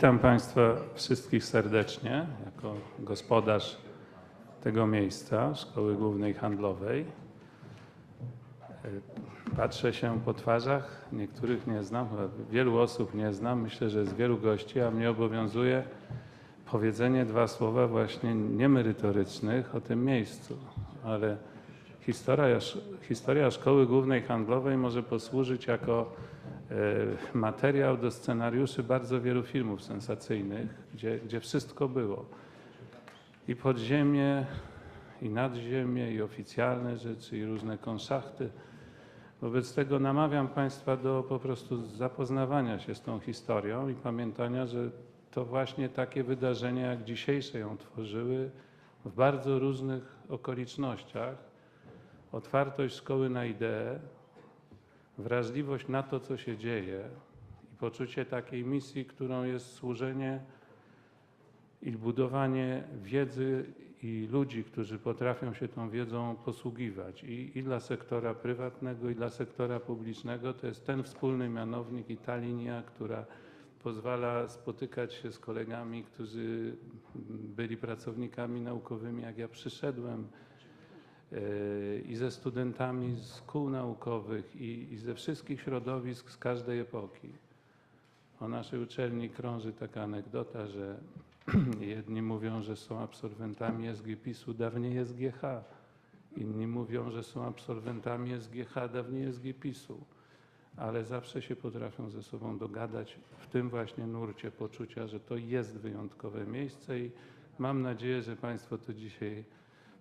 Witam Państwa wszystkich serdecznie jako gospodarz tego miejsca, Szkoły Głównej Handlowej. Patrzę się po twarzach, niektórych nie znam, wielu osób nie znam, myślę, że jest wielu gości, a mnie obowiązuje powiedzenie dwa słowa właśnie niemerytorycznych o tym miejscu, ale historia, historia Szkoły Głównej Handlowej może posłużyć jako materiał do scenariuszy bardzo wielu filmów sensacyjnych, gdzie, gdzie wszystko było. I podziemie, i nadziemie, i oficjalne rzeczy, i różne konszachty. Wobec tego namawiam Państwa do po prostu zapoznawania się z tą historią i pamiętania, że to właśnie takie wydarzenia jak dzisiejsze ją tworzyły w bardzo różnych okolicznościach. Otwartość szkoły na ideę, wrażliwość na to, co się dzieje i poczucie takiej misji, którą jest służenie i budowanie wiedzy i ludzi, którzy potrafią się tą wiedzą posługiwać. I, i dla sektora prywatnego, i dla sektora publicznego, to jest ten wspólny mianownik i ta linia, która pozwala spotykać się z kolegami, którzy byli pracownikami naukowymi, jak ja przyszedłem, i ze studentami z kół naukowych, i, i ze wszystkich środowisk z każdej epoki. O naszej uczelni krąży taka anegdota, że jedni mówią, że są absolwentami SGPiS-u, dawniej SGH. Inni mówią, że są absolwentami SGH, dawniej SGPiS-u. Ale zawsze się potrafią ze sobą dogadać w tym właśnie nurcie poczucia, że to jest wyjątkowe miejsce i mam nadzieję, że Państwo to dzisiaj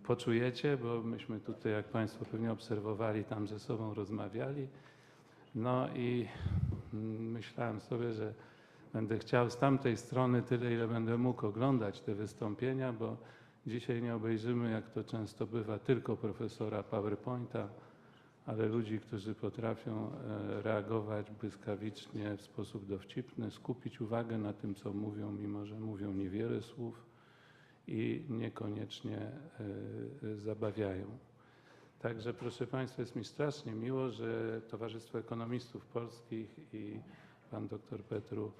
poczujecie, bo myśmy tutaj, jak Państwo pewnie obserwowali, tam ze sobą rozmawiali. No i myślałem sobie, że będę chciał z tamtej strony tyle, ile będę mógł oglądać te wystąpienia, bo dzisiaj nie obejrzymy, jak to często bywa, tylko profesora PowerPointa, ale ludzi, którzy potrafią e, reagować błyskawicznie, w sposób dowcipny, skupić uwagę na tym, co mówią, mimo że mówią niewiele słów i niekoniecznie e, zabawiają. Także proszę Państwa, jest mi strasznie miło, że Towarzystwo Ekonomistów Polskich i pan doktor Petru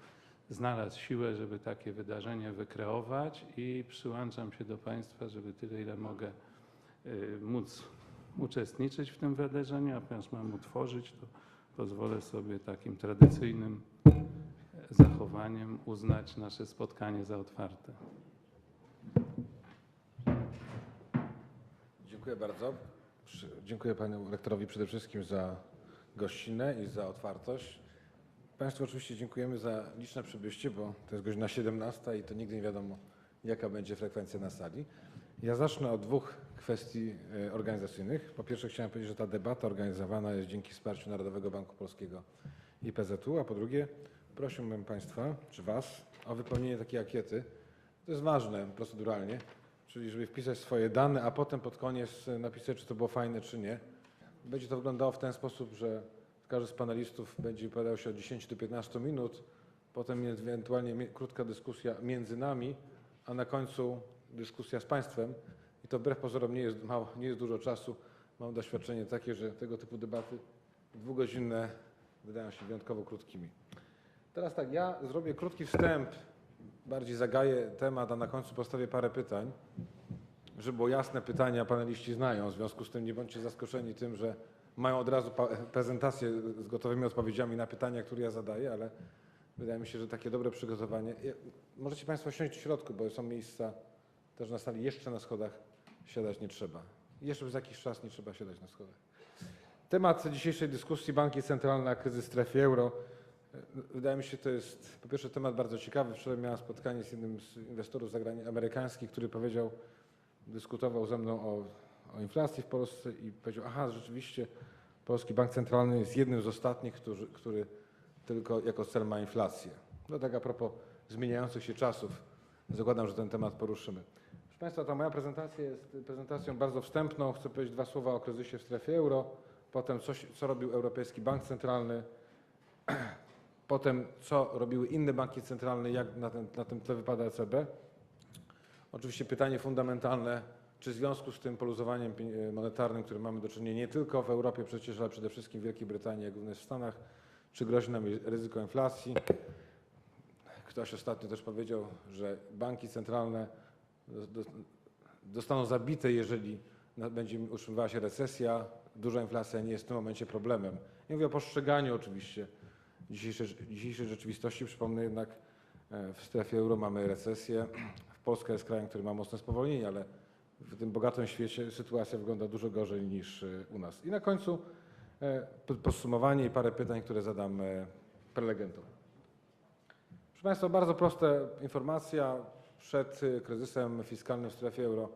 znalazł siłę, żeby takie wydarzenie wykreować i przyłączam się do Państwa, żeby tyle, ile mogę y, móc uczestniczyć w tym wydarzeniu, a ponieważ mam utworzyć, to pozwolę sobie takim tradycyjnym zachowaniem uznać nasze spotkanie za otwarte. Dziękuję bardzo. Dziękuję panu rektorowi przede wszystkim za gościnę i za otwartość. Państwu oczywiście dziękujemy za liczne przybyście, bo to jest godzina 17 i to nigdy nie wiadomo, jaka będzie frekwencja na sali. Ja zacznę od dwóch kwestii e, organizacyjnych. Po pierwsze chciałem powiedzieć, że ta debata organizowana jest dzięki wsparciu Narodowego Banku Polskiego i PZU, a po drugie prosiłbym Państwa, czy Was, o wypełnienie takiej ankiety. To jest ważne proceduralnie, czyli żeby wpisać swoje dane, a potem pod koniec napisać, czy to było fajne, czy nie. Będzie to wyglądało w ten sposób, że każdy z panelistów będzie wypowiadał się od 10 do 15 minut, potem ewentualnie krótka dyskusja między nami, a na końcu dyskusja z Państwem. I to wbrew pozorom nie jest, mało, nie jest dużo czasu. Mam doświadczenie takie, że tego typu debaty dwugodzinne wydają się wyjątkowo krótkimi. Teraz tak, ja zrobię krótki wstęp, bardziej zagaję temat, a na końcu postawię parę pytań. Żeby było jasne, pytania paneliści znają, w związku z tym nie bądźcie zaskoczeni tym, że mają od razu prezentację z gotowymi odpowiedziami na pytania, które ja zadaję, ale wydaje mi się, że takie dobre przygotowanie. Możecie Państwo siąść w środku, bo są miejsca też na sali, jeszcze na schodach siadać nie trzeba. Jeszcze przez jakiś czas nie trzeba siadać na schodach. Temat dzisiejszej dyskusji Banki Centralne, kryzys w strefie euro. Wydaje mi się, to jest po pierwsze temat bardzo ciekawy. Wczoraj miałem spotkanie z jednym z inwestorów amerykańskich, który powiedział, dyskutował ze mną o, o inflacji w Polsce i powiedział, aha, rzeczywiście Polski Bank Centralny jest jednym z ostatnich, który, który tylko jako cel ma inflację. No tak a propos zmieniających się czasów, zakładam, że ten temat poruszymy. Proszę Państwa, ta moja prezentacja jest prezentacją bardzo wstępną. Chcę powiedzieć dwa słowa o kryzysie w strefie euro, potem coś, co robił Europejski Bank Centralny, potem co robiły inne banki centralne, jak na, ten, na tym tle wypada ECB. Oczywiście pytanie fundamentalne, czy w związku z tym poluzowaniem pie- monetarnym, którym mamy do czynienia nie tylko w Europie przecież, ale przede wszystkim w Wielkiej Brytanii, jak również w Stanach, czy grozi nam ryzyko inflacji? Kto ktoś ostatnio też powiedział, że banki centralne do- do- zostaną zabite, jeżeli będzie utrzymywała się recesja. Duża inflacja nie jest w tym momencie problemem. Nie mówię o postrzeganiu oczywiście dzisiejszej, dzisiejszej rzeczywistości. Przypomnę jednak, e, w strefie euro mamy recesję. Polska jest krajem, który ma mocne spowolnienie, ale w tym bogatym świecie sytuacja wygląda dużo gorzej niż e, u nas. I na końcu e, po- podsumowanie i parę pytań, które zadam prelegentom. Proszę Państwa, bardzo prosta informacja. Przed kryzysem fiskalnym w strefie euro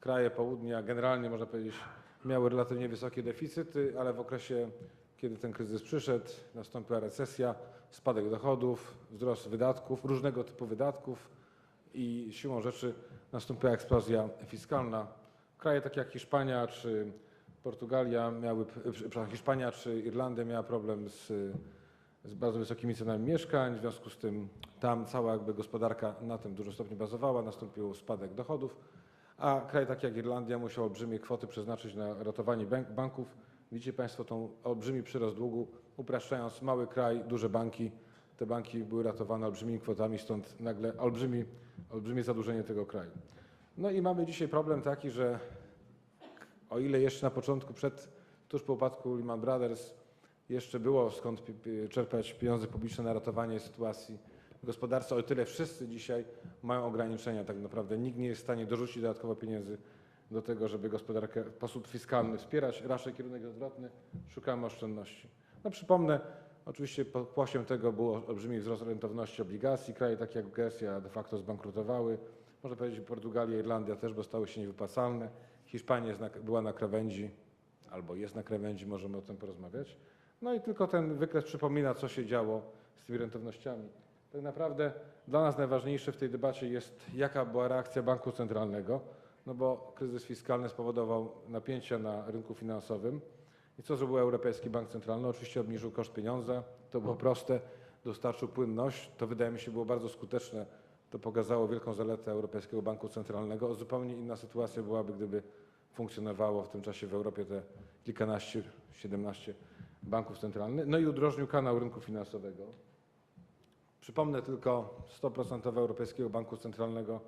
kraje południa generalnie, można powiedzieć, miały relatywnie wysokie deficyty, ale w okresie, kiedy ten kryzys przyszedł, nastąpiła recesja, spadek dochodów, wzrost wydatków, różnego typu wydatków i siłą rzeczy nastąpiła eksplozja fiskalna. Kraje takie jak Hiszpania czy Portugalia miały, przepraszam, Hiszpania czy Irlandia miała problem z z bardzo wysokimi cenami mieszkań, w związku z tym tam cała jakby gospodarka na tym dużym stopniu bazowała, nastąpił spadek dochodów, a kraj taki jak Irlandia musiał olbrzymie kwoty przeznaczyć na ratowanie bank, banków. Widzicie Państwo tą olbrzymi przyrost długu, upraszczając mały kraj, duże banki, te banki były ratowane olbrzymimi kwotami, stąd nagle olbrzymi, olbrzymie zadłużenie tego kraju. No i mamy dzisiaj problem taki, że o ile jeszcze na początku, przed, tuż po upadku Lehman Brothers, jeszcze było skąd czerpać pieniądze publiczne na ratowanie sytuacji w gospodarce, o tyle wszyscy dzisiaj mają ograniczenia. Tak naprawdę nikt nie jest w stanie dorzucić dodatkowo pieniędzy do tego, żeby gospodarkę w sposób fiskalny wspierać. Raczej kierunek odwrotny, szukamy oszczędności. No przypomnę, oczywiście pokłosiem tego był olbrzymi wzrost rentowności obligacji. Kraje takie jak Grecja de facto zbankrutowały. Można powiedzieć, że Portugalia, Irlandia też, bo stały się niewypłacalne. Hiszpania na, była na krawędzi, albo jest na krawędzi, możemy o tym porozmawiać. No i tylko ten wykres przypomina, co się działo z tymi rentownościami. Tak naprawdę dla nas najważniejsze w tej debacie jest, jaka była reakcja banku centralnego, no bo kryzys fiskalny spowodował napięcia na rynku finansowym. I co zrobił Europejski Bank Centralny? Oczywiście obniżył koszt pieniądza, to było proste, dostarczył płynność, to wydaje mi się było bardzo skuteczne. To pokazało wielką zaletę Europejskiego Banku Centralnego. Zupełnie inna sytuacja byłaby, gdyby funkcjonowało w tym czasie w Europie te kilkanaście, 17 banków centralnych. No i udrożnił kanał rynku finansowego. Przypomnę tylko 100% Europejskiego Banku Centralnego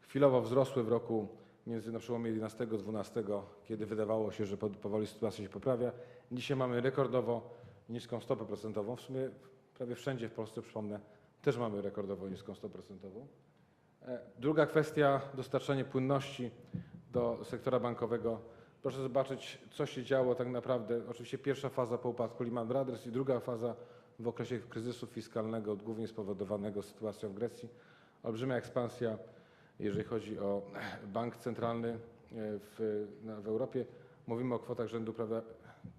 chwilowo wzrosły w roku między na przełomie 11 12, kiedy wydawało się, że po- powoli sytuacja się poprawia. Dzisiaj mamy rekordowo niską stopę procentową. W sumie prawie wszędzie w Polsce, przypomnę, też mamy rekordowo niską stopę procentową. E, Druga kwestia, dostarczanie płynności do sektora bankowego. Proszę zobaczyć, co się działo tak naprawdę. Oczywiście pierwsza faza po upadku Lehman Brothers i druga faza w okresie kryzysu fiskalnego, głównie spowodowanego sytuacją w Grecji. Olbrzymia ekspansja, jeżeli chodzi o bank centralny e, w, w Europie. Mówimy o kwotach rzędu prawie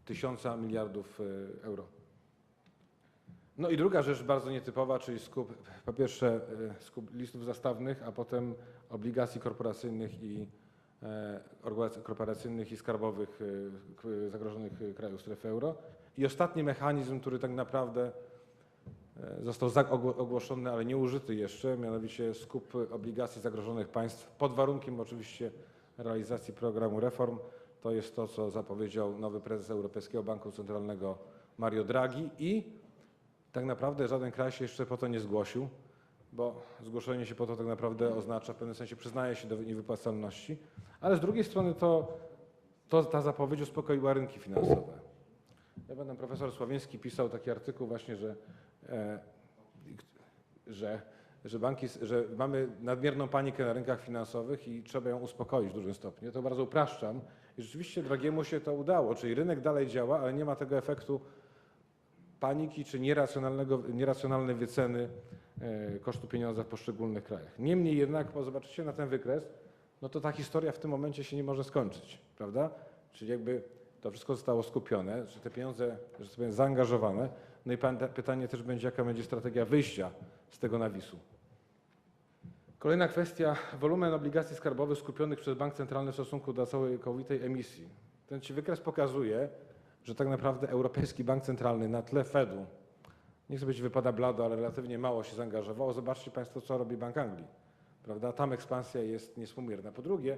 tysiąca miliardów e, euro. No i druga rzecz bardzo nietypowa, czyli skup, po pierwsze e, skup listów zastawnych, a potem obligacji korporacyjnych i korporacyjnych i skarbowych zagrożonych krajów strefy euro. I ostatni mechanizm, który tak naprawdę został zag- ogło- ogłoszony, ale nie użyty jeszcze, mianowicie skup obligacji zagrożonych państw pod warunkiem oczywiście realizacji programu reform. To jest to, co zapowiedział nowy prezes Europejskiego Banku Centralnego Mario Draghi i tak naprawdę żaden kraj się jeszcze po to nie zgłosił, bo zgłoszenie się po to tak naprawdę oznacza w pewnym sensie przyznaje się do niewypłacalności, ale z drugiej strony to, to ta zapowiedź uspokoiła rynki finansowe. Ja pamiętam profesor Sławiński pisał taki artykuł właśnie, że, e, że, że, banki, że mamy nadmierną panikę na rynkach finansowych i trzeba ją uspokoić w dużym stopniu. To bardzo upraszczam i rzeczywiście Dragiemu się to udało, czyli rynek dalej działa, ale nie ma tego efektu paniki czy nieracjonalnego, nieracjonalnej wyceny e, kosztu pieniądza w poszczególnych krajach. Niemniej jednak, bo zobaczycie na ten wykres, no to ta historia w tym momencie się nie może skończyć, prawda? Czyli jakby to wszystko zostało skupione, że te pieniądze, że tak powiem, zaangażowane. No i pytanie też będzie, jaka będzie strategia wyjścia z tego nawisu. Kolejna kwestia, wolumen obligacji skarbowych skupionych przez Bank Centralny w stosunku do całkowitej emisji. Ten ci wykres pokazuje, że tak naprawdę Europejski Bank Centralny na tle Fedu, nie chcę być wypada blado, ale relatywnie mało się zaangażowało. Zobaczcie Państwo, co robi Bank Anglii. Prawda? Tam ekspansja jest niespomierna. Po drugie,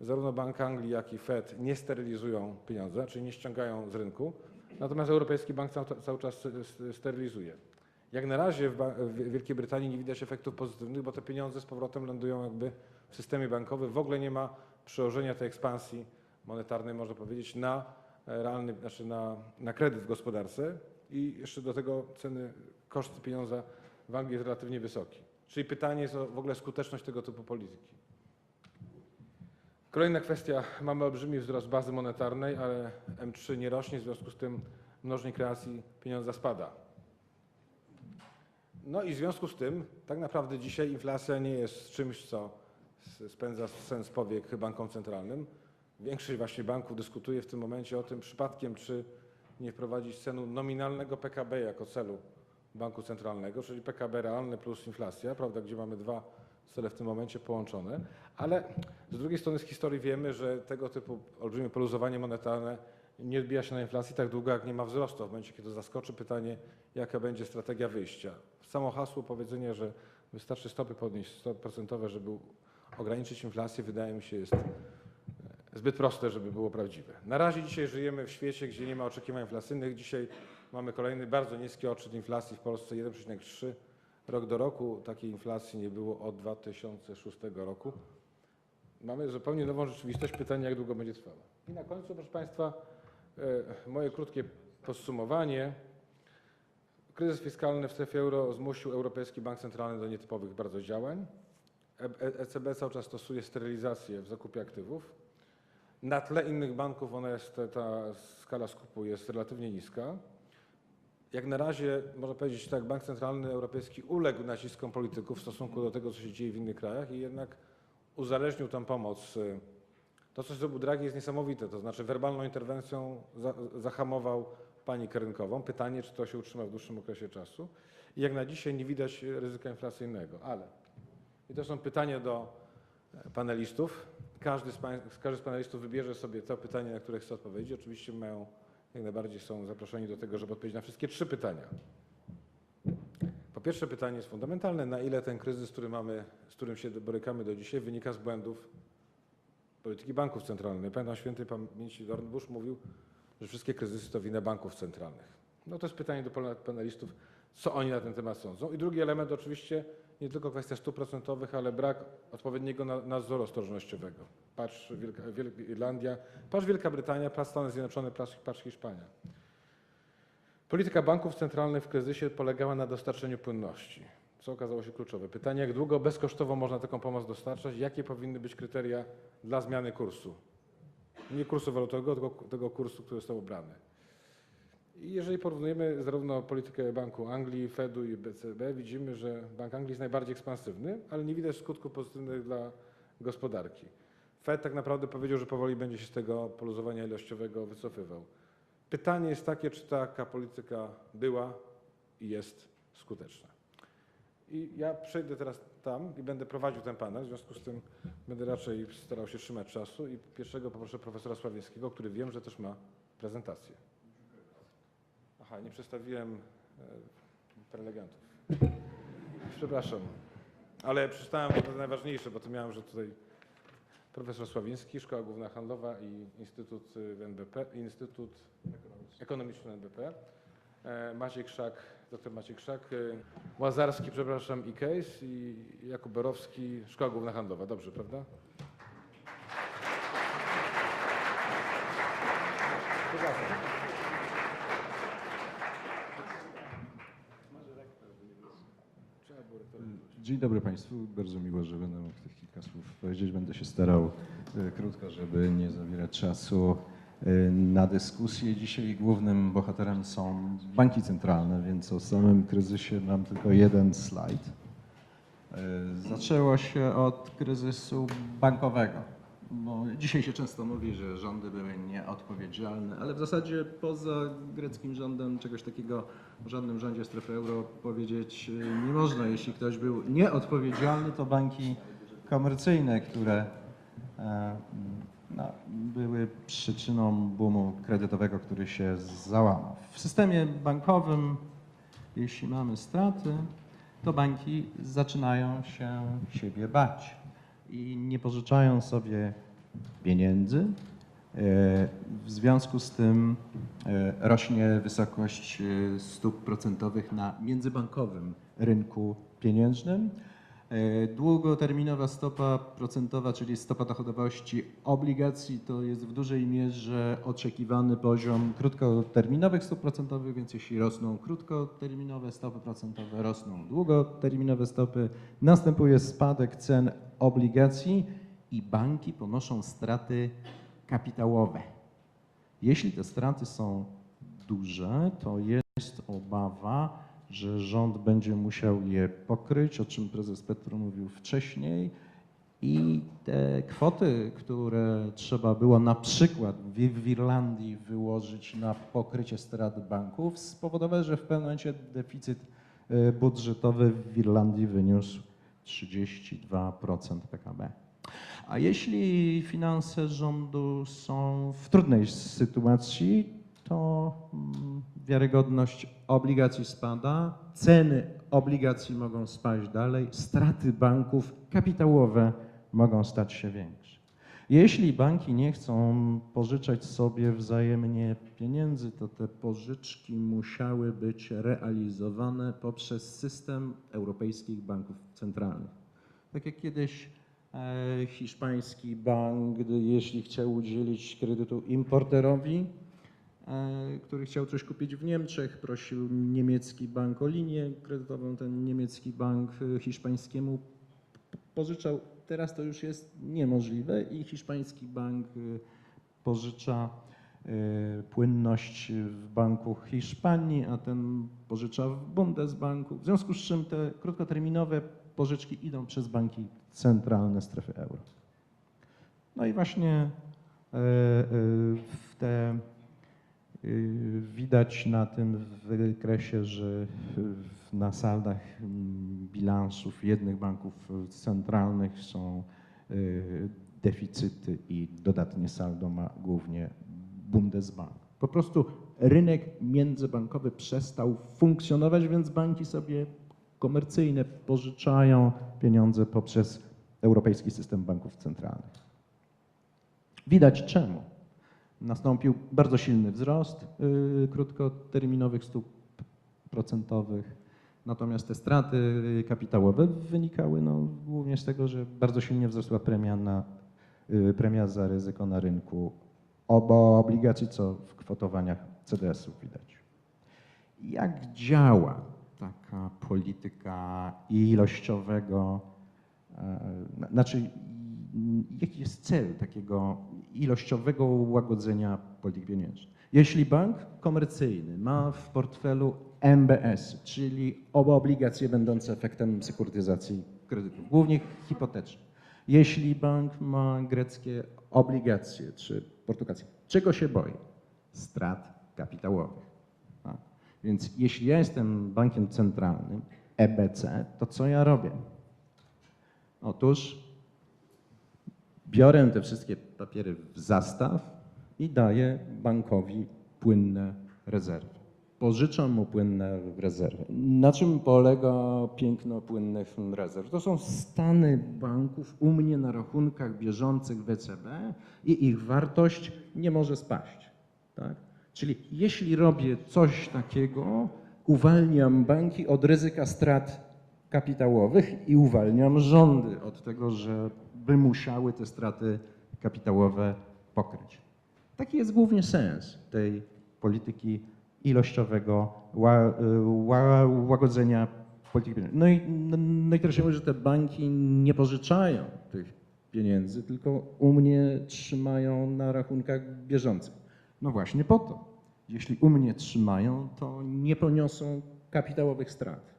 zarówno Bank Anglii, jak i Fed nie sterylizują pieniądze, czyli nie ściągają z rynku, natomiast Europejski Bank cały, czas sterylizuje. Jak na razie w Wielkiej Brytanii nie widać efektów pozytywnych, bo te pieniądze z powrotem lądują jakby w systemie bankowym. W ogóle nie ma przełożenia tej ekspansji monetarnej, można powiedzieć, na e, realny, znaczy na, na kredyt w gospodarce i jeszcze do tego ceny, koszt pieniądza w Anglii jest relatywnie wysoki. Czyli pytanie jest o w ogóle skuteczność tego typu polityki. Kolejna kwestia. Mamy olbrzymi wzrost bazy monetarnej, ale M3 nie rośnie, w związku z tym mnożnik kreacji pieniądza spada. No i w związku z tym tak naprawdę dzisiaj inflacja nie jest czymś, co spędza sens powiek bankom centralnym. Większość właśnie banków dyskutuje w tym momencie o tym przypadkiem, czy nie wprowadzić cenu nominalnego PKB jako celu banku centralnego, czyli PKB realne plus inflacja, prawda, gdzie mamy dwa cele w tym momencie połączone, ale z drugiej strony z historii wiemy, że tego typu olbrzymie poluzowanie monetarne nie odbija się na inflacji tak długo, jak nie ma wzrostu. W momencie, kiedy zaskoczy, pytanie, jaka będzie strategia wyjścia. Samo hasło powiedzenia, że wystarczy stopy podnieść, stopy procentowe, żeby ograniczyć inflację, wydaje mi się jest e, zbyt proste, żeby było prawdziwe. Na razie dzisiaj żyjemy w świecie, gdzie nie ma oczekiwań inflacyjnych. Dzisiaj mamy kolejny bardzo niski odczyt inflacji w Polsce 1,3 rok do roku. Takiej inflacji nie było od 2006 roku. Mamy zupełnie nową rzeczywistość. Pytanie, jak długo będzie trwała. I na końcu, proszę Państwa, e, moje krótkie podsumowanie. Kryzys fiskalny w strefie euro zmusił Europejski Bank Centralny do nietypowych bardzo działań. E- E- ECB cały czas stosuje sterylizację w zakupie aktywów. Na tle innych banków ona jest, ta skala skupu jest relatywnie niska. Jak na razie można powiedzieć tak, Bank Centralny Europejski uległ naciskom polityków w stosunku do tego, co się dzieje w innych krajach i jednak uzależnił tę pomoc. To, co zrobił Draghi jest niesamowite, to znaczy werbalną interwencją za, zahamował panikę rynkową. Pytanie, czy to się utrzyma w dłuższym okresie czasu. I jak na dzisiaj nie widać ryzyka inflacyjnego, ale i to są pytania do e, panelistów. Każdy z, każdy z panelistów wybierze sobie to pytanie, na które chce odpowiedzieć. Oczywiście mają, jak najbardziej są zaproszeni do tego, żeby odpowiedzieć na wszystkie trzy pytania. Po pierwsze pytanie jest fundamentalne. Na ile ten kryzys, który mamy, z którym się borykamy do dzisiaj, wynika z błędów polityki banków centralnych? Pamiętam świętej pamięci Lord Bush mówił, że wszystkie kryzysy to wina banków centralnych. No to jest pytanie do panelistów, co oni na ten temat sądzą. I drugi element oczywiście nie tylko kwestia stóp procentowych, ale brak odpowiedniego na- nadzoru ostrożnościowego. Patrz Wielka, Wielka Irlandia, patrz Wielka Brytania, patrz Stany Zjednoczone, patrz, patrz Hiszpania. Polityka banków centralnych w kryzysie polegała na dostarczeniu płynności, co okazało się kluczowe. Pytanie, jak długo bezkosztowo można taką pomoc dostarczać, jakie powinny być kryteria dla zmiany kursu. Nie kursu walutowego, tylko tego kursu, który został obrany. I jeżeli porównujemy zarówno politykę Banku Anglii, Fedu i BCB, widzimy, że Bank Anglii jest najbardziej ekspansywny, ale nie widać skutków pozytywnych dla gospodarki. Fed tak naprawdę powiedział, że powoli będzie się z tego poluzowania ilościowego wycofywał. Pytanie jest takie, czy taka polityka była i jest skuteczna. I ja przejdę teraz tam i będę prowadził ten panel, w związku z tym będę raczej starał się trzymać czasu i pierwszego poproszę profesora Sławińskiego, który wiem, że też ma prezentację. Aha, nie przedstawiłem e, prelegentów. Przepraszam, ale przeczytałem to najważniejsze, bo to miałem, że tutaj profesor Sławiński, Szkoła Główna Handlowa i Instytut y, NBP, Instytut Ekonomiczny NBP, e, Maciej Krzak, dr Maciej Krzak, y, Łazarski, przepraszam, i Case i Jakub Berowski, Szkoła Główna Handlowa. Dobrze, prawda? Przepraszam. Trzeba było rektora. Dzień dobry Państwu. Bardzo miło, że będę mógł tych kilka słów powiedzieć. Będę się starał e, krótko, żeby nie zabierać czasu e, na dyskusję. Dzisiaj głównym bohaterem są banki centralne, więc o samym kryzysie mam tylko jeden slajd. E, Zaczęło się od kryzysu bankowego. Bo dzisiaj się często mówi, że rządy były nieodpowiedzialne, ale w zasadzie poza greckim rządem czegoś takiego o żadnym rządzie strefy euro powiedzieć e, nie można. Jeśli ktoś był nieodpowiedzialny, to banki komercyjne, które e, no, były przyczyną boomu kredytowego, który się załamał. W systemie bankowym, jeśli mamy straty, to banki zaczynają się siebie bać i nie pożyczają sobie pieniędzy, W związku z tym e, rośnie wysokość e, stóp procentowych na międzybankowym rynku pieniężnym. E, Długoterminowa stopa procentowa, czyli stopa dochodowości obligacji, to jest w dużej mierze oczekiwany poziom krótkoterminowych stóp procentowych, więc jeśli rosną krótkoterminowe stopy procentowe, rosną długoterminowe stopy, następuje spadek cen obligacji i banki ponoszą straty kapitałowe. Jeśli te straty są duże, to jest obawa, że rząd będzie musiał je pokryć, o czym prezes Petro mówił wcześniej. I te kwoty, które trzeba było na przykład w w Irlandii wyłożyć na pokrycie strat banków, spowodowały, że w pewnym momencie deficyt e, budżetowy w Irlandii wyniósł 32% PKB. A jeśli finanse rządu są w trudnej sytuacji, to mm, wiarygodność obligacji spada, ceny obligacji mogą spaść dalej, straty banków kapitałowe mogą stać się większe. Jeśli banki nie chcą pożyczać sobie wzajemnie pieniędzy, to te pożyczki musiały być realizowane poprzez system europejskich banków centralnych. Tak jak kiedyś e, hiszpański bank, jeśli chciał udzielić kredytu importerowi, który chciał coś kupić w Niemczech, prosił niemiecki bank o linię kredytową, ten niemiecki bank e, hiszpańskiemu pożyczał. Teraz to już jest niemożliwe i hiszpański bank e, pożycza e, płynność w Banku Hiszpanii, a ten pożycza w Bundesbanku. W związku z czym te krótkoterminowe pożyczki idą przez banki centralne strefy euro. No i właśnie e, e, w te widać na tym wykresie, że na saldach mm, bilansów jednych banków centralnych są y, deficyty i dodatnie saldo ma głównie Bundesbank. Po prostu rynek międzybankowy przestał funkcjonować, więc banki sobie komercyjne pożyczają pieniądze poprzez Europejski System Banków Centralnych. Widać czemu. Nastąpił bardzo silny wzrost y, krótkoterminowych stóp procentowych, natomiast te straty kapitałowe wynikały no, głównie z tego, że bardzo silnie wzrosła premia, na, y, premia za ryzyko na rynku oba obligacji, co w kwotowaniach CDS-ów widać. Jak działa taka polityka ilościowego, e, na- znaczy jaki jest cel takiego ilościowego łagodzenia polityki pieniężnej? Jeśli bank komercyjny ma w portfelu MBS, czyli oba obligacje będące efektem sekurytyzacji kredytów, głównie hipotecznych, jeśli bank ma greckie obligacje czy portugalskie, czego się boi? Strat kapitałowych. Tak? Więc jeśli ja jestem bankiem centralnym, EBC, to co ja robię? Otóż biorę te wszystkie papiery w zastaw i daję bankowi płynne rezerwy. Pożyczam mu płynne rezerwy. Na czym polega piękno płynnych rezerw? To są stany banków u mnie na rachunkach bieżących w ECB i ich wartość nie może spaść. Tak? Czyli jeśli robię coś takiego, uwalniam banki od ryzyka strat kapitałowych i uwalniam rządy od tego, żeby musiały te straty kapitałowe pokryć. Taki jest głównie sens tej polityki ilościowego ła, ła, łagodzenia polityki pieniężnej. No i, no i teraz się mówi, że te banki nie pożyczają tych pieniędzy, tylko u mnie trzymają na rachunkach bieżących. No właśnie po to. Jeśli u mnie trzymają, to nie poniosą kapitałowych strat.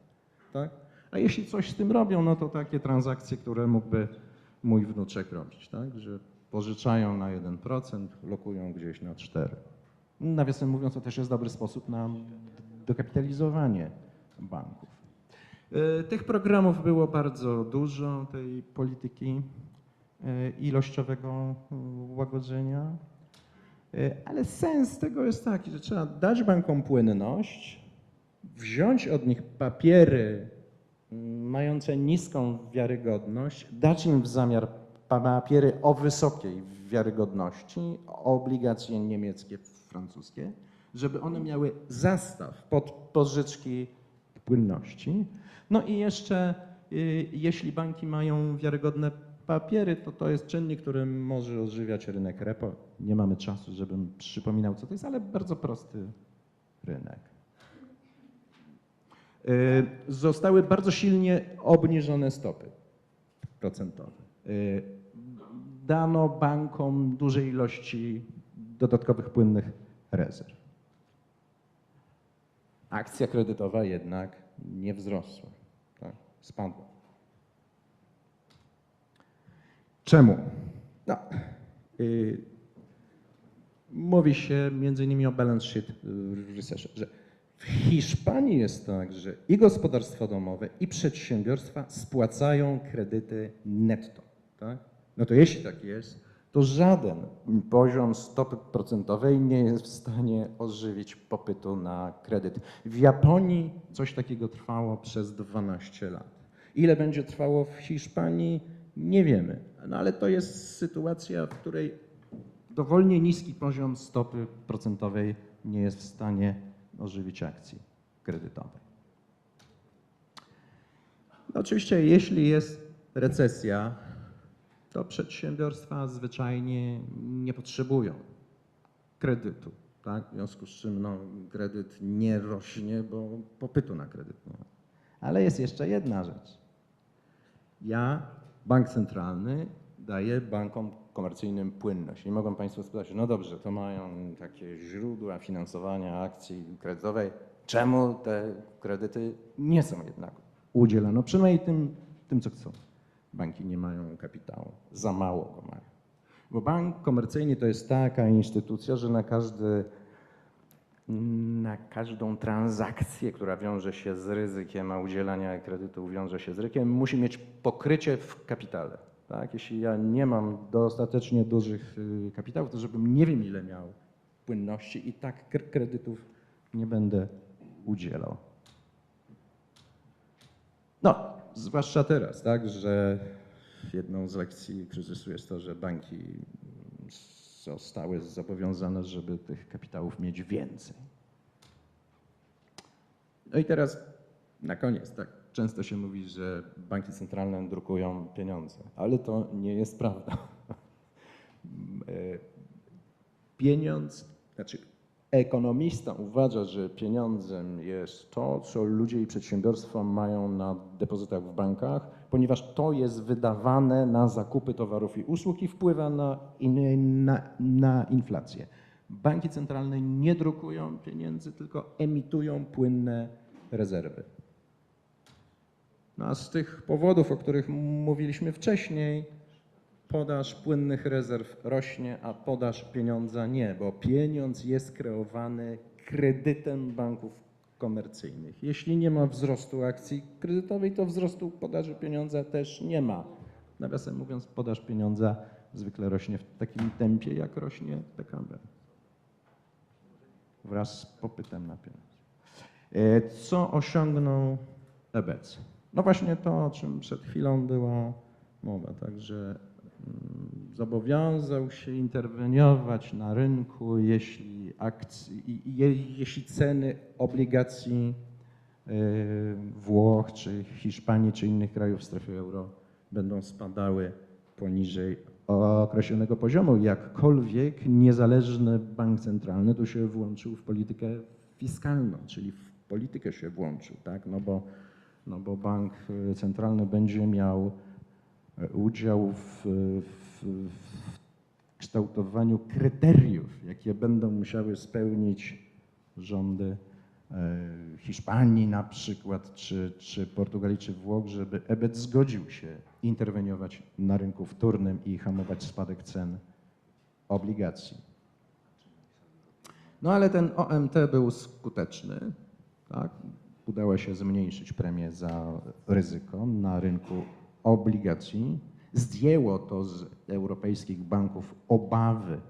Tak? A jeśli coś z tym robią, no to takie transakcje, które mógłby mój wnuczek robić, tak? że pożyczają na 1%, lokują gdzieś na 4%. Nawiasem mówiąc, to też jest dobry sposób na dokapitalizowanie banków. E, Tych programów było bardzo dużo, tej polityki e, ilościowego e, łagodzenia. E, Ale sens tego jest taki, że trzeba dać bankom płynność, wziąć od nich papiery mm, mające niską wiarygodność, dać im w zamiar papiery o wysokiej wiarygodności obligacje niemieckie, francuskie, żeby one miały zastaw pod pożyczki płynności. No i jeszcze, y, jeśli banki mają wiarygodne papiery, to to jest czynnik, który może ożywiać rynek repo. Nie mamy czasu, żebym przypominał, co to jest, ale bardzo prosty rynek. Y, Zostały bardzo silnie obniżone stopy procentowe. Y, Dano bankom duże ilości dodatkowych płynnych rezerw. Akcja kredytowa jednak nie wzrosła, tak? spadła. Czemu? No, y, mówi się między innymi o balance sheet research, że w Hiszpanii jest tak, że i gospodarstwa domowe, i przedsiębiorstwa spłacają kredyty netto. Tak? No to jeśli tak jest, to żaden poziom stopy procentowej nie jest w stanie ożywić popytu na kredyt. W Japonii coś takiego trwało przez 12 lat. Ile będzie trwało w Hiszpanii, nie wiemy. No ale to jest sytuacja, w której dowolnie niski poziom stopy procentowej nie jest w stanie ożywić akcji kredytowej. No oczywiście, jeśli jest recesja, to przedsiębiorstwa zwyczajnie nie potrzebują kredytu. Tak? W związku z czym no, kredyt nie rośnie, bo popytu na kredyt nie ma. Ale jest jeszcze jedna rzecz. Ja, bank centralny, daję bankom komercyjnym płynność. I mogą Państwo spytać, no dobrze, to mają takie źródła finansowania akcji kredytowej. Czemu te kredyty nie są jednak udzielane? No przynajmniej tym, tym, co chcą. Banki nie mają kapitału, za mało go mają. Bo bank komercyjny to jest taka instytucja, że na każdy na każdą transakcję, która wiąże się z ryzykiem, a udzielania kredytu wiąże się z ryzykiem, musi mieć pokrycie w kapitale. Tak? Jeśli ja nie mam dostatecznie dużych y, kapitałów, to żebym nie wiem ile miał płynności i tak kre- kredytów nie będę udzielał. No, zwłaszcza teraz, tak, że jedną z lekcji kryzysu jest to, że banki zostały zobowiązane, żeby tych kapitałów mieć więcej. No i teraz na koniec, tak, często się mówi, że banki centralne drukują pieniądze, ale to nie jest prawda. Pieniądz, znaczy ekonomista uważa, że pieniądzem jest to, co ludzie i przedsiębiorstwa mają na depozytach w bankach, ponieważ to jest wydawane na zakupy towarów i usług i wpływa na, na, na inflację. Banki centralne nie drukują pieniędzy, tylko emitują płynne rezerwy. No a z tych powodów, o których mówiliśmy wcześniej, podaż płynnych rezerw rośnie, a podaż pieniądza nie, bo pieniądz jest kreowany kredytem banków komercyjnych. Jeśli nie ma wzrostu akcji kredytowej, to wzrostu podaży pieniądza też nie ma. Nawiasem mówiąc, podaż pieniądza zwykle rośnie w takim tempie, jak rośnie PKB. Wraz z popytem na pieniądze. E, Co osiągnął EBC? No właśnie to, o czym przed chwilą była mowa, także mm, zobowiązał się interweniować na rynku, jeśli, akcji, je, jeśli ceny obligacji e, Włoch, czy Hiszpanii, czy innych krajów strefy euro będą spadały poniżej określonego poziomu. Jakkolwiek niezależny bank centralny tu się włączył w politykę fiskalną, czyli w politykę się włączył, tak? no, bo, no bo bank e, centralny będzie miał e, udział w, w, w kształtowaniu kryteriów, jakie będą musiały spełnić rządy e, Hiszpanii na przykład, czy, czy Portugalii, czy Włoch, żeby EBET zgodził się interweniować na rynku wtórnym i hamować spadek cen obligacji. No ale ten OMT był skuteczny. Tak? Udało się zmniejszyć premię za ryzyko na rynku obligacji. Zdjęło to z europejskich banków obawy,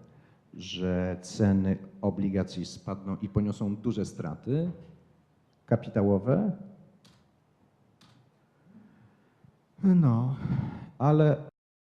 że ceny obligacji spadną i poniosą duże straty kapitałowe. No, ale